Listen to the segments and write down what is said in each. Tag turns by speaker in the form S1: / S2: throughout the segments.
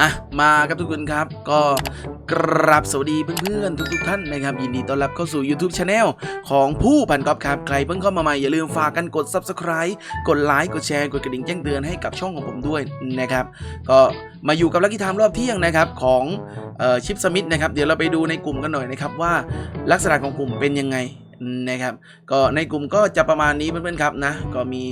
S1: อะมาครับทุกคนครับ ก็กราบสวัสดีเพื่อนๆทุกๆท่านนะครับ ยินดีต้อนรับเข้าสู่ YouTube Channel ของผู้พันกอบครับ ใครเพิ่งเข้ามาใหม่อย่าลืมฝากกันกด Subscribe กดไลค์กดแชร์กดกระดิ่งแจ้งเตือนให้กับช่องของผมด้วยนะครับ ก็มาอยู่กับลักกี้ไทม์รอบเที่ยงนะครับของชิปสมิธนะครับเดี๋ยวเราไปดูในกลุ่มกันหน่อยนะครับว่าลักษณะของกลุ่มเป็นยังไง นะครับ ก็ในกลุ่มก็จะประมาณนี้เพื่อนๆครับนะ ก็มี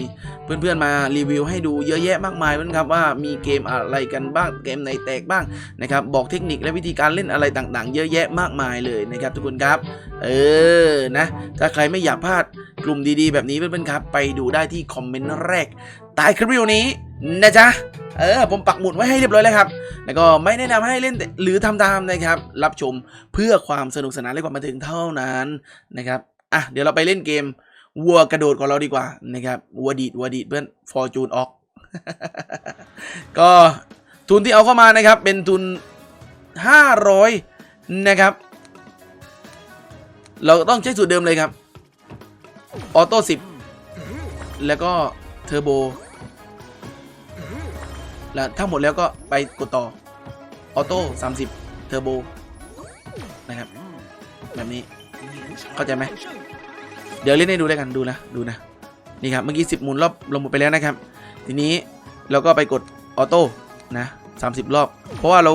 S1: เพื่อนๆมารีวิวให้ดูเยอะแยะมากมายเพื่อนครับว่ามีเกมอะไรกันบ้างเกมไหนแตกบ้างนะครับ บอกเทคนิคและวิธีการเล่นอะไรต่างๆ เยอะแยะมากมายเลยนะครับทุกคนครับ เออนะ ถ้าใครไม่อยากพลาดกลุ่มดีๆ แบบนี้เพื่อนๆครับ ไปดูได้ที่คอมเมนต์แรกใต้คลิปวิดีโอนี้นะจ๊ะเออผมปักหมุดไว้ให้เรียบร้อยแล้วครับ แล้วก็ไม่แนะนำให้เล่นหรือทำตามนะครับ รับชมเพื่อความสนุกสนานและความบันเทิงเท่านั้นนะครับ อะเดี๋ยวเราไปเล่นเกมวัวกระโดดของเราดีกว่านะครับวัวดีดวัวดีดเพื่อนฟอร์จูนออก ก็ทุนที่เอาเข้ามานะครับ เป็นทุน 500 นะครับ เราต้องใช้สูตรเดิมเลยครับ ออโต้10 แล้วก็เทอร์โบแล้วทั้งหมดแล้วก็ไปกดต่อ ออโต้30 เทอร์โบ นะครับ แบบนี้ เข้าใจไหมเดี๋ยวเล่นให้ดูด้วยกันดูนะดูนะนี่ครับเมื่อกี้10หมุนรอบลงหมดไปแล้วนะครับ ทีนี้เราก็ไปกดออโต้นะ30 รอบ เพราะว่าเรา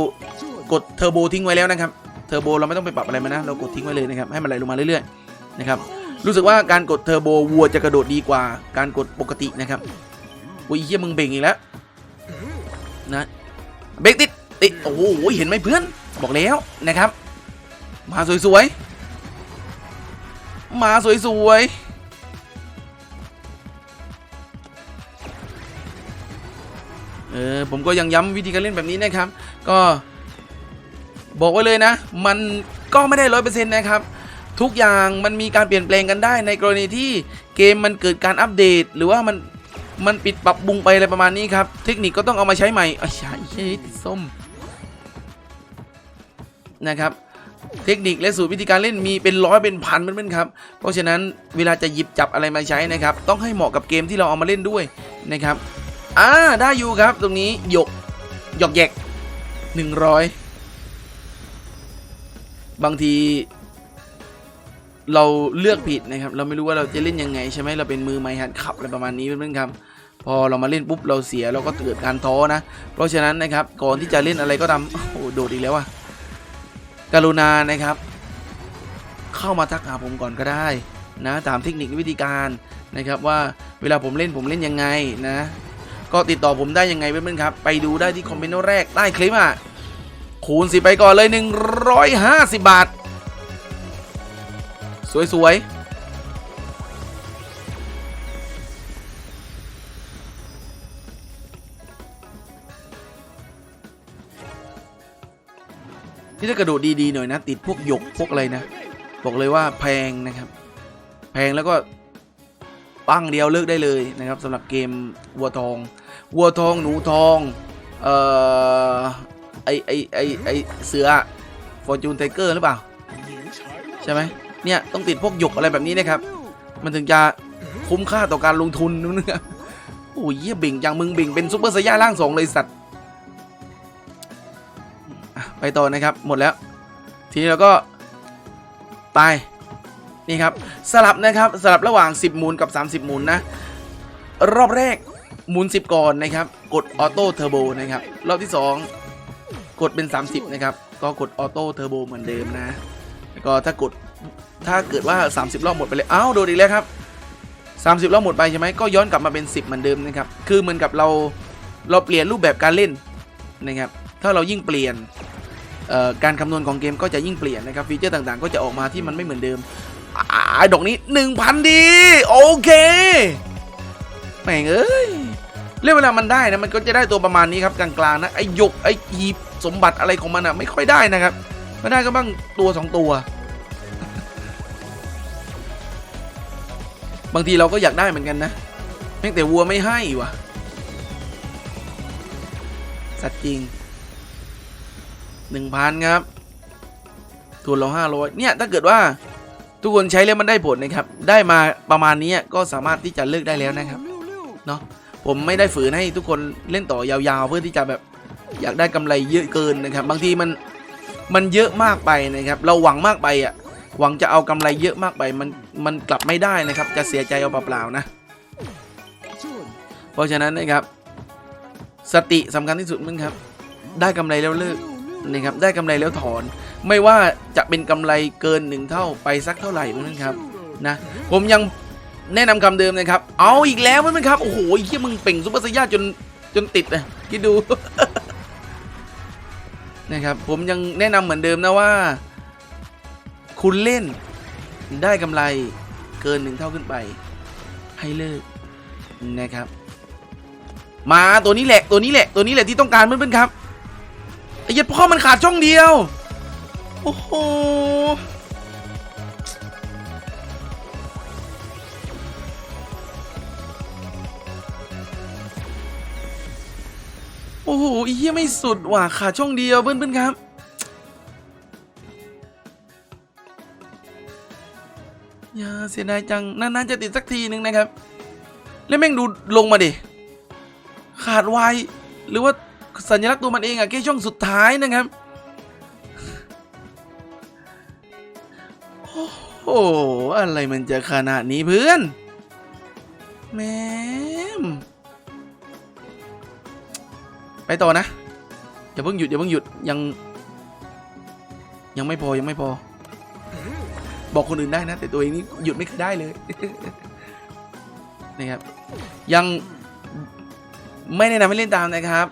S1: กดเทอร์โบทิ้งไว้แล้วนะครับเทอร์โบเราไม่ต้องไปปรับอะไรมานะเรากดทิ้งไว้เลยนะครับให้มันไหลลงมาเรื่อยๆนะครับรู้สึกว่าการกดเทอร์โบวัวจะกระโดดดีกว่าการกดปกตินะครับอุ้ยเฮียมึงเบ่งอีกแล้วนะเบรกติดติดโอ้โหเห็นไหมเพื่อนบอกแล้วนะครับ มาสวยๆ มาสวยๆ เออ ผมก็ยังย้ำวิธีการเล่นแบบนี้นะครับ ก็บอกไว้เลยนะ มันก็ไม่ได้ร้อยเปอร์เซ็นต์นะครับ ทุกอย่างมันมีการเปลี่ยนแปลงกันได้ ในกรณีที่เกมมันเกิดการอัปเดต หรือว่ามันมันปิดปรับปรุงไปอะไรประมาณนี้ครับ เทคนิคก็ต้องเอามาใช้ใหม่อ้าวใช่ส้มนะครับ เทคนิคและสูตรวิธีการเล่นมีเป็นร้อยเป็นพันเพื่อนๆครับ เพราะฉะนั้นเวลาจะหยิบจับอะไรมาใช้นะครับ ต้องให้เหมาะกับเกมที่เราเอามาเล่นด้วยนะครับ อ่าได้อยู่ครับตรงนี้หยกหยกแยกหนึ่งร้อยบางทีเราเลือกผิดนะครับ เราไม่รู้ว่าเราจะเล่นยังไงใช่ไหมเราเป็นมือใหม่หัดขับอะไรประมาณนี้เพื่อนๆครับ พอเรามาเล่นปุ๊บเราเสียเราก็เกิดการท้อนะ เพราะฉะนั้นนะครับก่อนที่จะเล่นอะไรก็ตามโอ้โหโดดอีกแล้วอะ กรุณานะครับ เข้ามาทักหาผมก่อนก็ได้นะตามเทคนิควิธีการนะครับว่าเวลาผมเล่นผมเล่นยังไงนะ ก็ติดต่อผมได้ยังไงเพื่อนๆครับ ไปดูได้ที่คอมเมนต์แรกใต้คลิปอะคูณสิไปก่อนเลย 150 บาท สวยๆ นี่ถ้ากระโดดดีๆหน่อยนะ ติดพวกหยกพวกอะไรนะ บอกเลยว่าแพงนะครับ แพงแล้วก็ปั้งเดียวเลิกได้เลยนะครับสำหรับเกมวัวทอง วัวทองหนูทองเอ่อไอไอไอไอเสือฟอร์จูนไทเกอร์หรือเปล่า ใช่ไหมเนี่ย ต้องติดพวกหยกอะไรแบบนี้นะครับ มันถึงจะคุ้มค่าต่อการลงทุนนึงนะโอ้ยเหี้ยเบ่งอย่างมึงเบ่งเป็นซุปเปอร์ไซย่าร่างสองเลยสัตว์ ไปต่อนะครับ หมดแล้ว ทีนี้เราก็ไปนี่ครับสลับนะครับสลับระหว่าง 10หมุนกับ 30หมุนนะ รอบแรกหมุน 10 ก่อนนะครับ กดออโต้เทอร์โบนะครับ รอบที่ 2 กดเป็น 30 นะครับ ก็กดออโต้เทอร์โบเหมือนเดิมนะแล้วก็ถ้ากดถ้าเกิดว่า 30 รอบหมดไปเลยอ้าวโดนอีกแล้วครับ 30 รอบหมดไปใช่ไหมก็ย้อนกลับมาเป็น 10 เหมือนเดิมนะครับ คือเหมือนกับเราเราเปลี่ยนรูปแบบการเล่นนะครับ ถ้าเรายิ่งเปลี่ยน การคำนวณของเกมก็จะยิ่งเปลี่ยนนะครับฟีเจอร์ต่างๆ ก็จะออกมาที่มันไม่เหมือนเดิมอ่าดอกนี้ 1,000 ดี โอเคแม่งเอ้ยเรื่องเวลามันได้นะมันก็จะได้ตัวประมาณนี้ครับกลางๆนะไอ้หยกไอ้หีบสมบัติอะไรของมันอะไม่ค่อยได้นะครับไม่ได้ก็บ้างตัวสองตัว บางทีเราก็อยากได้เหมือนกันนะเพียงแต่วัวไม่ให้วะสัตว์จริง หนึ่งพันครับทุนเราห้าร้อยเนี่ยถ้าเกิดว่าทุกคนใช้แล้วมันได้ผลนะครับ ได้มาประมาณนี้ก็สามารถที่จะเลิกได้แล้วนะครับเนาะผมไม่ได้ฝืนให้ทุกคนเล่นต่อยาวๆ เพื่อที่จะแบบอยากได้กำไรเยอะเกินนะครับ บางทีมันมันเยอะมากไปนะครับ เราหวังมากไปอะหวังจะเอากำไรเยอะมากไปมันมันกลับไม่ได้นะครับ จะเสียใจเอาเปล่าๆนะ เพราะฉะนั้นนะครับ สติสำคัญที่สุดมึงครับ ได้กำไรแล้วเลิก นะครับได้กำไรแล้วถอน ไม่ว่าจะเป็นกำไรเกินหนึ่งเท่าไปสักเท่าไหร่มึงครับนะผมยังแนะนำคำเดิมนะครับ เอาอีกแล้วมึงครับ โอ้โหไอ้เหี้ยมึงเป่งซุปเปอร์ไซย่าจนจนติดเลยคิดดูนะครับผมยังแนะนำเหมือนเดิมนะว่า คุณเล่นได้กำไรเกินหนึ่งเท่าขึ้นไป ให้เลิกนะครับ มาตัวนี้แหละตัวนี้แหละตัวนี้แหละที่ต้องการเพื่อนๆครับ เหี้ยัดพ่อมันขาดช่องเดียว โอ้โหโอ้โหไอ้เหี้ยไม่สุดว่ะขาดช่องเดียวเพื่อนๆครับอย่าเสียดายจังนานๆจะติดสักทีหนึ่งนะครับ แล้วแม่งดูลงมาดิ ขาดไวหรือว่า สัญลักษณ์ตัวมันเองอะแค่ช่องสุดท้ายนะครับ โอ้โหอะไรมันจะขนาดนี้เพื่อนแม่มไปต่อนะอย่าเพิ่งหยุดอย่าเพิ่งหยุดยัง ยังไม่พอยังไม่พอ บอกคนอื่นได้นะ แต่ตัวเองนี่หยุดไม่เคยได้เลยนะครับยังไม่แนะนำให้เล่นตามนะครับ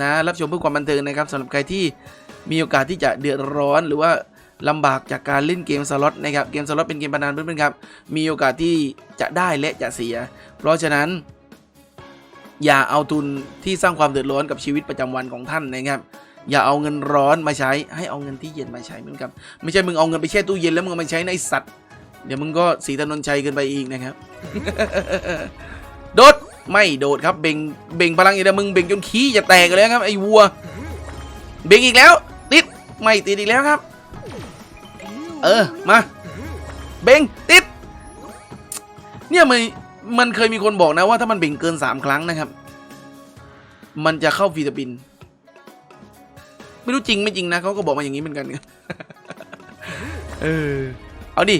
S1: นะรับชมเพื่อความบันเทิงนะครับสำหรับใครที่มีโอกาสที่จะเดือดร้อนหรือว่าลำบากจากการเล่นเกมสล็อตนะครับเกมสล็อตเป็นเกมพนันเพื่อนๆครับมีโอกาสที่จะได้และจะเสีย เพราะฉะนั้นอย่าเอาทุนที่สร้างความเดือดร้อนกับชีวิตประจำวันของท่านนะครับ อย่าเอาเงินร้อนมาใช้ให้เอาเงินที่เย็นมาใช้เหมือนกันไม่ใช่มึงเอาเงินไปแช่ตู้เย็นแล้วมึงมาใช้ในสัตว์ เดี๋ยวมึงก็สีถนนชัยเกินไปอีกนะครับ โดด ไม่โดดครับเบ่งเบ่งพลังอีกแล้วมึงเบ่งจนขี้จะแตกเลยครับไอ้วัว เบ่งอีกแล้ว ติดไม่ติดอีกแล้วครับ เออมาเบ่งติด เนี่ยมันมันเคยมีคนบอกนะว่าถ้ามันเบ่งเกินสามครั้งนะครับ มันจะเข้าฟิลิปปิน ไม่รู้จริงไม่จริงนะเขาก็บอกมาอย่างนี้เหมือนกันเออเอาดิ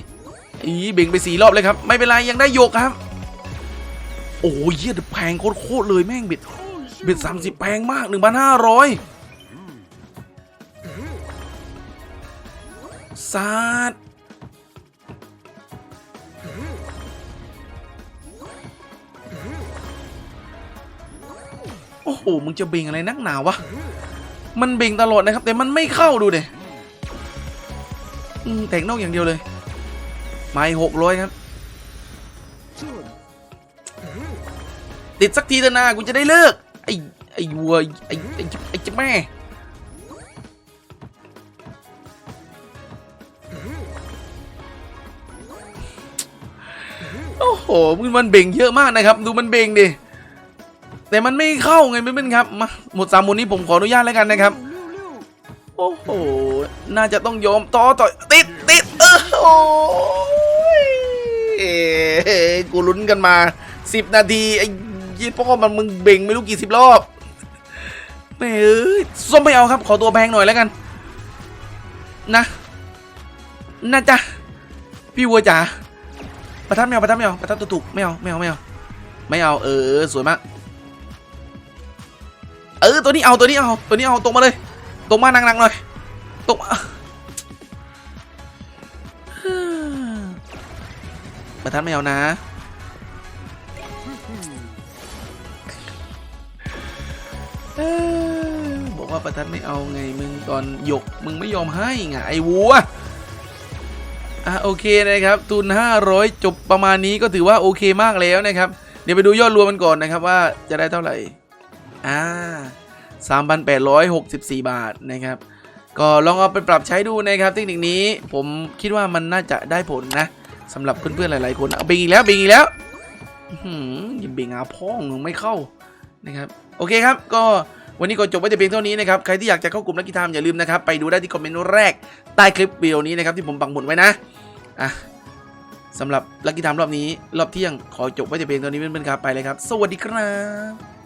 S1: อีเบ่งไปสี่รอบเลยครับ ไม่เป็นไรยังได้โยกครับ โอ้ยเยี่ยแพงโคตรเลยแม่งเบ็ดเบ็ดสามสิบแพงมากหนึ่งพันห้าร้อยซาดโอ้โห มึงจะเบ่งอะไรนักหนาวะ มันเบ่งตลอดนะครับ แต่มันไม่เข้าดูเดอืมแตงนอกอย่างเดียวเลย ไม่หกร้อยครับ ติดสักทีเถอะนะกูจะได้เลิก ไอ้ไอ้วัวไอ้ไอ้ไอ้เจ้าแม่ โอ้โหมันมันเบ่งเยอะมากนะครับ ดูมันเบ่งดิ แต่มันไม่เข้าไงเพื่อนๆครับ มาหมดสามหมดนี้ผมขออนุญาตแล้วกันนะครับ โอ้โห น่าจะต้องยอมต่อต่อยติดติดเออโอ้ยเอ้ยกูลุ้นกันมาสิบนาทีไอ้ ยี่พ่อมันมึงเบ่งไม่รู้กี่สิบรอบแม่เอ้ยส้มไม่เอาครับ ขอตัวแพงหน่อยแล้วกัน นะนะจ๊ะพี่วัวจ๋าประทัดไม่เอาประทัดไม่เอาประทัดตัวถูกไม่เอาไม่เอาไม่เอาไม่เอาเออสวยมากเออตัวนี้เอาตัวนี้เอาตัวนี้เอาตรงมาเลย ตรงมาหนักๆหน่อยตรงมาประทัดไม่เอานะ บอกว่าประทัดไม่เอาไงมึงตอนหยกมึงไม่ยอมให้ไงไอ้วัวอะโอเคนะครับ ทุน 500 จบประมาณนี้ก็ถือว่าโอเคมากแล้วนะครับ เดี๋ยวไปดูยอดรวมมันก่อนนะครับว่าจะได้เท่าไหร่อ่า3,864 บาทนะครับ ก็ลองเอาไปปรับใช้ดูนะครับ เทคนิคนี้ผมคิดว่ามันน่าจะได้ผลนะสำหรับเพื่อนๆหลายๆคนเอาเบงอีกแล้วเบงอีกแล้วหืออย่าเบงอาพ่องไม่เข้า นะครับโอเคครับก็วันนี้ก็จบไว้แต่เพียงเท่านี้นะครับใครที่อยากจะเข้ากลุ่มลักกี้ไทม์อย่าลืมนะครับไปดูได้ที่คอมเมนต์แรกใต้คลิปวิดีโอนี้นะครับที่ผมปักหมุดไว้นะอะสำหรับลักกี้ทามรอบนี้ รอบเที่ยงขอจบไว้แต่เพียงเท่านี้เพื่อนๆครับไปเลยครับ สวัสดีครับ